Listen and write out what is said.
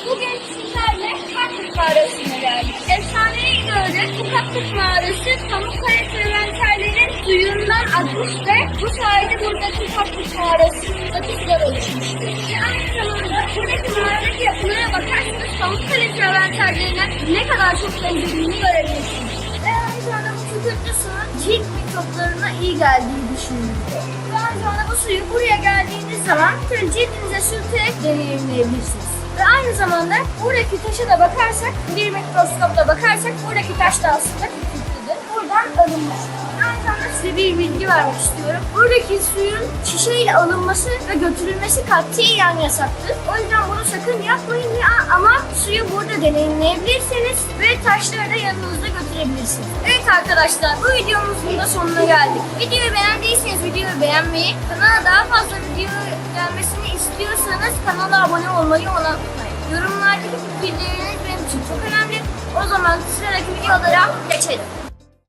Bugün sizlerle Kaklık Mağarası'na geldik. Efsanevi gördük. Bu Kaklık Mağarası Pamukkale Treventerlerin suyundan atmış ve bu sayede buradaki Kaklık Mağarası'nda tuzlar oluşmuştur. Ve aynı zamanda buradaki mağaradaki yapılara bakarsanız Pamukkale Treventerlerine ne kadar çok benzediğini görebilirsiniz. Ve aynı zamanda bu tükürtlü suyun cilt mikroplarına iyi geldiği düşünülüyor. Ve aynı zamanda bu suyu buraya geldiğiniz zaman tüm cildinize sürterek deneyimleyebilirsiniz. Aynı zamanda buradaki taşa da bakarsak, bir mikroskopla bakarsak buradaki taş da aslında kükürtlüdür. Buradan alınmış. Aynı zamanda size bir bilgi vermek istiyorum. Buradaki suyun şişeyle alınması ve götürülmesi katiyen yasaktır. O yüzden bunu sakın yapmayın ya ama suyu burada deneyimleyebilirsiniz ve taşları da yanınızda götürebilirsiniz. Evet arkadaşlar bu videomuzun da sonuna geldik. Videoyu beğendiyseniz videoyu beğenmeyi, kanala daha fazla video gelmesini istiyorsanız kanala abone olmayı unutmayın. Yorumlardaki fikirleriniz benim için çok önemli. O zaman sıradaki videolara geçelim.